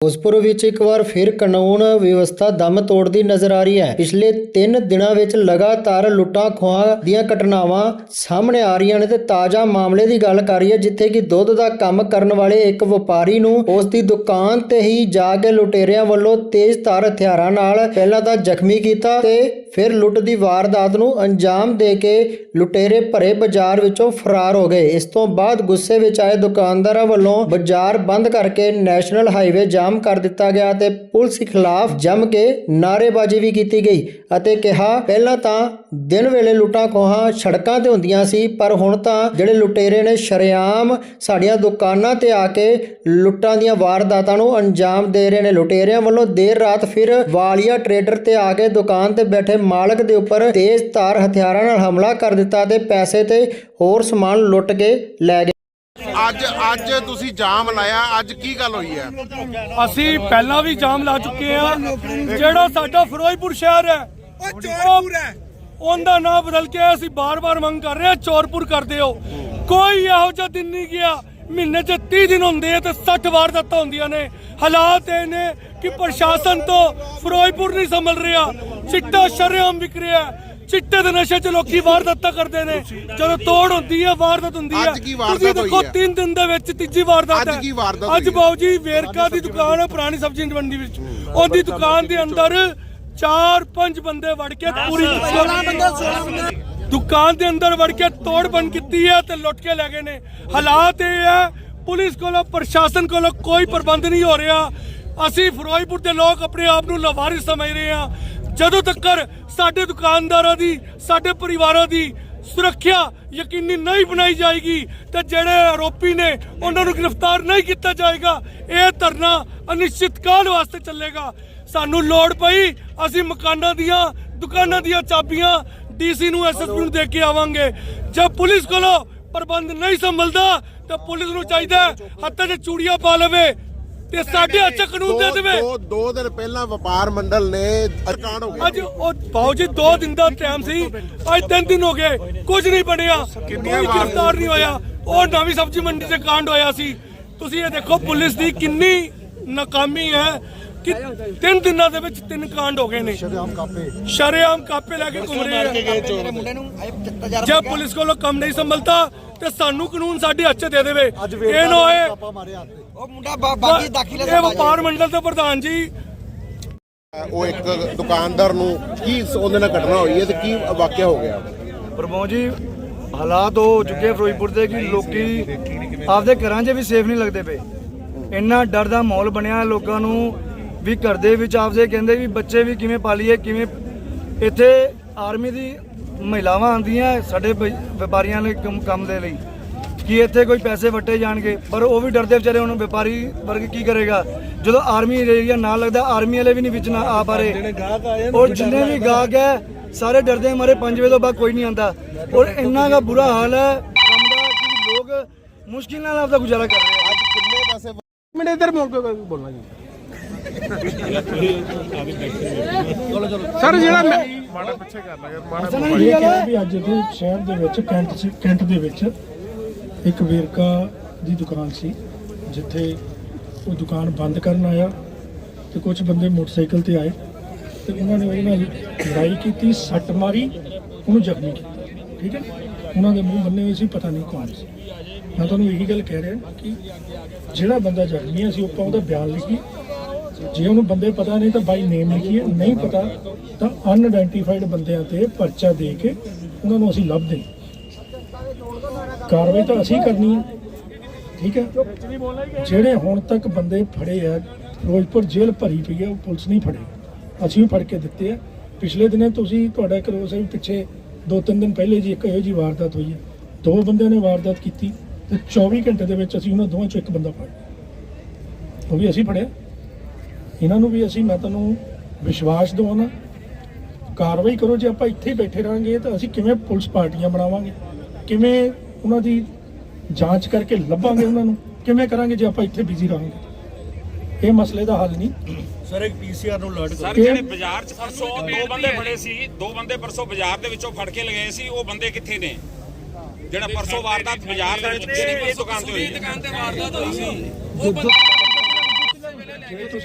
ਫਿਰੋਜ਼ਪੁਰ ਵਿੱਚ ਇੱਕ ਵਾਰ ਫਿਰ ਕਾਨੂੰਨ ਵਿਵਸਥਾ ਦਮ ਤੋੜਦੀ ਨਜ਼ਰ ਆ ਰਹੀ ਹੈ। ਪਿਛਲੇ 3 ਦਿਨਾਂ ਵਿੱਚ ਲਗਾਤਾਰ ਲੁੱਟਾਂ ਖੋਹਾਂ ਦੀਆਂ ਘਟਨਾਵਾਂ ਸਾਹਮਣੇ ਆ ਰਹੀਆਂ ਨੇ ਤੇ ਤਾਜ਼ਾ ਮਾਮਲੇ ਦੀ ਗੱਲ ਕਰ ਰਹੀ ਹੈ ਜਿੱਥੇ ਕਿ ਦੁੱਧ ਦਾ ਕੰਮ ਕਰਨ ਵਾਲੇ ਇੱਕ ਵਪਾਰੀ ਨੂੰ ਉਸ ਦੀ ਦੁਕਾਨ ਤੇ ਹੀ ਜਾ ਕੇ ਲੁਟੇਰਿਆਂ ਵੱਲੋਂ ਤੇਜ਼ ਧਾਰ ਹਥਿਆਰਾਂ ਨਾਲ ਪਹਿਲਾਂ ਤਾਂ ਜ਼ਖਮੀ ਕੀਤਾ ਤੇ ਫਿਰ ਲੁੱਟ ਦੀ ਵਾਰਦਾਤ ਨੂੰ ਅੰਜਾਮ ਦੇ ਕੇ ਲੁਟੇਰੇ ਭਰੇ ਬਾਜ਼ਾਰ ਵਿੱਚੋਂ ਫਰਾਰ ਹੋ ਗਏ। ਇਸ ਤੋਂ ਬਾਅਦ ਗੁੱਸੇ ਵਿੱਚ ਆਏ ਦੁਕਾਨਦਾਰਾਂ ਵੱਲੋਂ ਬਾਜ਼ਾਰ ਬੰਦ ਕਰਕੇ ਨੈਸ਼ਨਲ ਹਾਈਵੇ ਜਾਮ ਕਰ ਦਿੱਤਾ ਗਿਆ ਤੇ ਪੁਲਿਸ ਖਿਲਾਫ ਜੰਮ ਕੇ ਨਾਅਰੇਬਾਜ਼ੀ ਵੀ ਕੀਤੀ ਗਈ ਅਤੇ ਕਿਹਾ, ਪਹਿਲਾਂ ਤਾਂ ਦਿਨ ਵੇਲੇ ਲੁੱਟਾਂ ਖੋਹਾਂ ਸੜਕਾਂ ਤੇ ਹੁੰਦੀਆਂ ਸੀ, ਪਰ ਹੁਣ ਤਾਂ ਜਿਹੜੇ ਲੁਟੇਰੇ ਨੇ ਸ਼ਰੇਆਮ ਸਾਡੀਆਂ ਦੁਕਾਨਾਂ ਤੇ ਆ ਕੇ ਲੁੱਟਾਂ ਦੀਆਂ ਵਾਰਦਾਤਾਂ ਨੂੰ ਅੰਜਾਮ ਦੇ ਰਹੇ ਨੇ। ਲੁਟੇਰਿਆਂ ਵੱਲੋਂ ਦੇਰ ਰਾਤ ਫਿਰ ਵਾਲੀਆ ਟਰੇਡਰ ਤੇ ਆ ਕੇ ਦੁਕਾਨ ਤੇ ਬੈਠੇ ਮਾਲਕ ਦੇ ਉੱਪਰ ਤੇਜ਼ ਧਾਰ ਹਥਿਆਰਾਂ ਨਾਲ ਹਮਲਾ ਕਰ ਦਿੱਤਾ ਤੇ ਪੈਸੇ ਤੇ ਹੋਰ ਸਮਾਨ ਲੁੱਟ ਕੇ ਲੈ ਗਏ। ਅੱਜ ਅੱਜ ਤੁਸੀਂ ਜਾਮ ਲਾਇਆ ਅੱਜ ਕੀ ਗੱਲ ਹੋਈ ਹੈ? ਅਸੀਂ ਪਹਿਲਾਂ ਵੀ ਜਾਮ ਲਾ ਚੁੱਕੇ ਆ। ਜਿਹੜਾ ਸਾਡਾ ਫਿਰੋਜ਼ਪੁਰ ਸ਼ਹਿਰ ਹੈ ਉਹ ਚੋਰਪੁਰ ਹੈ। ਉਹਦਾ ਨਾਮ ਬਦਲ ਕੇ ਅਸੀਂ ਬਾਰ-ਬਾਰ ਮੰਗ ਕਰ ਰਹੇ ਹਾਂ ਚੋਰਪੁਰ ਕਰ ਦਿਓ। ਕੋਈ ਇਹੋ ਜਿਹਾ ਦਿਨ ਨਹੀਂ ਗਿਆ। ਮਹੀਨੇ 'ਚ 30 ਦਿਨ ਹੁੰਦੇ ਆ ਤੇ 60 ਵਾਰਦਾਤਾਂ ਹੁੰਦੀਆਂ ਨੇ। ਹਾਲਾਤ ਇਹ ਨੇ ਕਿ ਪ੍ਰਸ਼ਾਸਨ ਤੋਂ ਫਿਰੋਜ਼ਪੁਰ ਨਹੀਂ ਸੰਭਲ ਰਿਹਾ। ਚਿੱਟਾ ਸ਼ਰੇਆਮ ਵਿਕ ਰਿਹਾ ਚਿੱਟੇ ਦੇ ਨਸ਼ੇ 'ਚ ਲੋਕੀ ਵਾਰਦਾਤਾਂ ਕਰਦੇ ਨੇ। ਜਦੋਂ ਤੋੜ ਹੁੰਦੀ ਹੈ ਵਾਰਦਾਤ ਹੁੰਦੀ ਹੈ। ਅੱਜ ਕੀ ਵਾਰਦਾਤ ਤੁਸੀਂ ਦੇਖੋ ਹੋਈ ਹੈ? ਤਿੰਨ ਦਿਨ ਦੇ ਵਿੱਚ ਤੀਜੀ ਵਾਰਦਾਤ ਅੱਜ ਹੈ। ਕੀ ਵਾਰਦਾਤ ਅੱਜ? ਬਾਊ ਜੀ ਵੇਰਕਾ ਦੀ ਦੁਕਾਨ ਹੈ ਪੁਰਾਣੀ ਸਬਜ਼ੀ ਮੰਡੀ ਵਿੱਚ। ਉਹਦੀ ਦੁਕਾਨ ਦੇ ਅੰਦਰ ਚਾਰ ਪੰਜ ਬੰਦੇ ਵੜ ਕੇ ਪੂਰੀ 16 ਬੰਦੇ 16 ਬੰਦੇ। ਦੁਕਾਨ ਦੇ ਅੰਦਰ ਵੜ ਕੇ ਤੋੜ ਬਣ ਕੀਤੀ ਹੈ ਤੇ ਲੁੱਟ ਕੇ ਲੈ ਗਏ ਨੇ। ਹਾਲਾਤ ਇਹ ਹੈ ਪੁਲਿਸ ਕੋਲੋਂ ਪ੍ਰਸ਼ਾਸਨ ਕੋਲੋਂ ਕੋਈ ਪ੍ਰਬੰਧ ਨਹੀਂ ਹੋ ਰਿਹਾ। ਅਸੀਂ ਫਿਰੋਜ਼ਪੁਰ ਦੇ ਲੋਕ ਆਪਣੇ ਆਪ ਨੂੰ ਲਵਾਰਿਸ ਸਮਝ ਰਹੇ ਹਾਂ। ਜਦੋਂ ਤੱਕ ਸਾਡੇ ਦੁਕਾਨਦਾਰਾਂ ਦੀ, ਸਾਡੇ ਪਰਿਵਾਰਾਂ ਦੀ ਸੁਰੱਖਿਆ ਯਕੀਨੀ ਨਹੀਂ ਬਣਾਈ ਜਾਏਗੀ, ਤੇ ਜਿਹੜੇ ਆਰੋਪੀ ਨੇ, ਉਹਨਾਂ ਨੂੰ ਗ੍ਰਿਫਤਾਰ ਨਹੀਂ ਕੀਤਾ ਜਾਏਗਾ। ਇਹ ਧਰਨਾ ਅਨਿਸ਼ਚਿਤ ਕਾਲ ਵਾਸਤੇ ਚੱਲੇਗਾ। ਸਾਨੂੰ ਲੋੜ ਪਈ, ਅਸੀਂ ਮਕਾਨਾਂ ਦੀਆਂ, ਦੁਕਾਨਾਂ ਦੀਆਂ ਚਾਬੀਆਂ ਡੀਸੀ ਨੂੰ ਐਸਐਸਪੀ ਨੂੰ ਦੇ ਕੇ ਆਵਾਂਗੇ। ਜੇ ਪੁਲਿਸ ਕੋਲੋਂ ਪ੍ਰਬੰਧ ਨਹੀਂ ਸੰਭਲਦਾ, ਤਾਂ ਪੁਲਿਸ ਨੂੰ ਚਾਹੀਦਾ ਹੱਥਾਂ 'ਚ ਚੂੜੀਆਂ ਪਾ ਲਵੇ। ਤੇ ਸਾਡੇ ਹੱਥ ਕਾਨੂੰਨ ਦੇ ਦੋ- ਦੇਵੇ। ਦੋ ਦੋ ਦਿਨ ਪਹਿਲਾਂ ਵਪਾਰ ਮੰਡਲ ਨੇ ਅਰਕਾਨ ਹੋ ਅੱਜ ਗਿਆ ਉਹ ਬਾਊ ਜੀ 2 ਦਿਨ ਦਾ ਟਾਈਮ ਸੀ। ਅੱਜ 3 ਦਿਨ ਹੋ ਗਏ। ਕੁਝ ਨਹੀਂ ਬਣਿਆ। ਕੋਈ ਗ੍ਰਿਫਤਾਰ ਨਹੀਂ ਹੋਇਆ। ਉਹ ਨਵੀਂ ਸਬਜ਼ੀ ਮੰਡੀ 'ਚ ਕਾਂਡ ਹੋਇਆ ਸੀ। ਤੁਸੀਂ ਇਹ ਦੇਖੋ ਪੁਲਿਸ ਦੀ ਕਿੰਨੀ ਨਾਕਾਮੀ ਹੈ। ਕਿ ਤਿੰਨ ਦਿਨਾਂ ਦੇ ਵਿੱਚ ਤਿੰਨ ਕਾਂਡ ਹੋ ਗਏ ਨੇ। ਸ਼ਰੇਆਮ ਕਾਪੇ। ਸ਼ਰੇਆਮ ਕਾਪੇ ਲੈ ਕੇ ਘੁੰਮ ਰਹੇ ਆ। ਜੇ ਪੁਲਿਸ ਕੋਲੋਂ ਕੰਮ ਨਹੀਂ ਸੰਭਲਦਾ ਤੇ ਸਾਨੂੰ ਕਾਨੂੰਨ ਸਾਡੇ ਹੱਥ 'ਚ ਦੇ ਦੇਵੇ। ਇਹ ਨਾ ਹੋਏ। ਉਹ ਮੁੰਡਾ ਬਾ- ਬਾਗੀ ਦਾਖਲੇ ਇਹ ਵਪਾਰ ਮੰਡਲ ਦੇ ਪ੍ਰਧਾਨ ਜੀ। ਉਹ ਇੱਕ ਦੁਕਾਨਦਾਰ ਨੂੰ ਕੀ ਉਹਦੇ ਨਾਲ ਘਟਨਾ ਹੋਈ ਹੈ ਤੇ ਕੀ ਵਾਕਿਆ ਹੋ ਗਿਆ? ਪ੍ਰਮੋਦ ਜੀ ਹਾਲਾਤ ਹੋ ਚੁੱਕੇ ਫਿਰੋਜ਼ਪੁਰ ਦੇ ਕਿ ਲੋਕੀ ਆਪਦੇ ਘਰਾਂ 'ਚ ਵੀ ਸੇਫ ਨਹੀਂ ਲੱਗਦੇ ਪਏ। ਇੰਨਾ ਡਰ ਦਾ ਮਾਹੌਲ ਬਣਿਆ ਲੋਕਾਂ ਨੂੰ। ਵੀ ਘਰ ਦੇ ਵਿੱਚ ਆਪਦੇ ਕਹਿੰਦੇ ਵੀ ਬੱਚੇ ਵੀ ਕਿਵੇਂ ਪਾਲੀਏ ਕਿਵੇਂ ਇੱਥੇ ਆਰਮੀ ਦੀ ਮਹਿਲਾਵਾਂ ਆਉਂਦੀਆਂ ਸਾਡੇ ਵਪਾਰੀਆਂ ਲਈ ਕੰਮ ਕੰਮ ਦੇ ਲਈ ਕਿ ਇੱਥੇ ਕੋਈ ਪੈਸੇ ਵਟੇ ਜਾਣਗੇ। ਪਰ ਉਹ ਵੀ ਡਰਦੇ ਵਿਚਾਰੇ ਹੁਣ ਵਪਾਰੀ ਵਰਗ ਕੀ ਕਰੇਗਾ? ਜਦੋਂ ਆਰਮੀ ਏਰੀਆ ਨਾਲ ਲੱਗਦਾ ਆਰਮੀ ਵਾਲੇ ਵੀ ਨਹੀਂ ਵਿੱਚ ਨਾ ਆ ਪਾ ਰਹੇ ਔਰ ਜਿੰਨੇ ਵੀ ਗਾਹਕ ਹੈ ਸਾਰੇ ਡਰਦੇ ਮਾਰੇ 5 ਵਜੇ ਤੋਂ ਬਾਅਦ ਕੋਈ ਨਹੀਂ ਆਂਦਾ ਔਰ ਇੰਨਾ ਦਾ ਬੁਰਾ ਹਾਲ ਹੈ ਕੰਮ ਦਾ ਕਿ ਲੋਕ ਮੁਸ਼ਕਿਲ ਨਾਲ ਆਪਦਾ ਗੁਜ਼ਾਰਾ ਕਰ ਰਹੇ ਆ। ਅੱਜ ਕਿੰਨੇ ਪੈਸੇ ਮਿੰਟ ਇਧਰ ਮੋੜ ਕੇ ਬੋਲਣਾ ਜੀ। ਸਰ ਜਿਹੜਾ ਅਸਾਂ ਨਾਲ ਕੀ ਗੱਲ ਹੈ ਵੀ ਅੱਜ ਦੇ ਸ਼ਹਿਰ ਦੇ ਵਿੱਚ ਕੈਂਟ ਸੀ ਕੈਂਟ ਦੇ ਵਿੱਚ ਇੱਕ ਵੇਰਕਾ ਦੀ ਦੁਕਾਨ ਸੀ ਜਿੱਥੇ ਉਹ ਦੁਕਾਨ ਬੰਦ ਕਰਨ ਆਇਆ ਤੇ ਕੁਝ ਬੰਦੇ ਮੋਟਰਸਾਈਕਲ ਤੇ ਆਏ ਤੇ ਉਹਨਾਂ ਨੇ ਉਹਦੇ ਨਾਲ ਲੜਾਈ ਕੀਤੀ ਸੱਟ ਮਾਰੀ ਉਹਨੂੰ ਜ਼ਖਮੀ ਕੀਤਾ। ਠੀਕ ਹੈ? ਉਹਨਾਂ ਦੇ ਮੂੰਹ ਬੰਨੇ ਹੋਏ ਸੀ ਪਤਾ ਨਹੀਂ ਕੌਣ ਸੀ। ਮੈਂ ਤੁਹਾਨੂੰ ਇਹੀ ਗੱਲ ਕਹਿ ਰਿਹਾ ਕਿ ਜਿਹੜਾ ਬੰਦਾ ਜ਼ਖਮੀ ਹੈ ਸੀ ਆਪਾਂ ਉਹਦਾ ਬਿਆਨ ਲਿਖੀ ਜੇ ਉਹਨੂੰ ਬੰਦੇ ਪਤਾ ਨਹੀਂ ਤਾਂ ਬਾਈ ਨੇਮ ਲਿਖੀਏ, ਨਹੀਂ ਪਤਾ ਤਾਂ ਅਨਆਇਡੈਂਟੀਫਾਈਡ ਬੰਦਿਆਂ ਤੇ ਪਰਚਾ ਦੇ ਕੇ ਉਹਨਾਂ ਨੂੰ ਅਸੀਂ ਲੱਭਦੇ ਕਾਰਵਾਈ ਤਾਂ ਅਸੀਂ ਕਰਨੀ ਹੈ। ਠੀਕ ਹੈ? ਜਿਹੜੇ ਹੁਣ ਤੱਕ ਬੰਦੇ ਫੜੇ ਆ, ਫਿਰੋਜ਼ਪੁਰ ਜੇਲ੍ਹ ਭਰੀ ਪਈ ਹੈ, ਉਹ ਪੁਲਿਸ ਨਹੀਂ ਫੜੇ। ਅਸੀਂ ਵੀ ਫੜ ਕੇ ਦਿੱਤੇ ਆ। ਪਿਛਲੇ ਦਿਨੇ ਤੁਸੀਂ ਤੁਹਾਡਾ ਕਰੋਸ ਹੈ ਪਿੱਛੇ ਦੋ ਤਿੰਨ ਦਿਨ ਪਹਿਲੇ ਜੀ ਇੱਕ ਇਹੋ ਜੀ ਵਾਰਦਾਤ ਹੋਈ ਹੈ। ਦੋ ਬੰਦਿਆਂ ਨੇ ਵਾਰਦਾਤ ਕੀਤੀ ਤੇ 24 ਘੰਟੇ ਦੇ ਵਿੱਚ ਅਸੀਂ ਉਹਨਾਂ ਦੋਵਾਂ ਚੋਂ ਇੱਕ ਬੰਦਾ ਫੜ ਉਹ ਵੀ ਅਸੀਂ ਫੜਿਆ। ਇਹਨਾਂ ਨੂੰ ਵੀ ਅਸੀਂ ਮੈਂ ਤੁਹਾਨੂੰ ਵਿਸ਼ਵਾਸ ਦਿਵਾਉਣਾ ਕਾਰਵਾਈ ਕਰੋ ਜੇ ਆਪਾਂ ਇੱਥੇ ਬੈਠੇ ਰਹਾਂਗੇ ਤਾਂ ਅਸੀਂ ਕਿਵੇਂ ਪੁਲਿਸ ਪਾਰਟੀਆਂ ਬਣਾਵਾਂਗੇ? ਕਿਵੇਂ ਉਹਨਾਂ ਦੀ ਜਾਂਚ ਕਰਕੇ ਲੱਭਾਂਗੇ ਉਹਨਾਂ ਨੂੰ? ਕਿਵੇਂ ਕਰਾਂਗੇ ਜੇ ਆਪਾਂ ਇੱਥੇ ਬਿਜ਼ੀ ਰਹਾਂਗੇ? ਇਹ ਮਸਲੇ ਦਾ ਹੱਲ ਨਹੀਂ। ਸਰ ਕਿ- ਜਿਹੜੇ ਬਾਜ਼ਾਰ ਚ ਪਰਸੋਂ ਦੋ ਬੰਦੇ ਫੜੇ ਸੀ ਦੋ ਬੰਦੇ ਪਰਸੋਂ ਬਾਜ਼ਾਰ ਦੇ ਵਿੱਚੋਂ ਫੜ ਕੇ ਲਗਾਏ ਸੀ ਉਹ ਬੰਦੇ ਕਿੱਥੇ ਨੇ? ਜਿਹੜਾ ਪਰਸੋਂ ਵਾਰਦਾਤ ਬਾਜ਼ਾਰ ਦੇ ਵਿੱਚ ਕਿਹੜੀ ਦੁਕਾਨ ਤੇ ਹੋਈ। ਦੁਕਾਨ ਤੇ ਵਾਰਦਾਤ ਹੋਈ ਸੀ। ਜੇ ਤੁਸੀਂ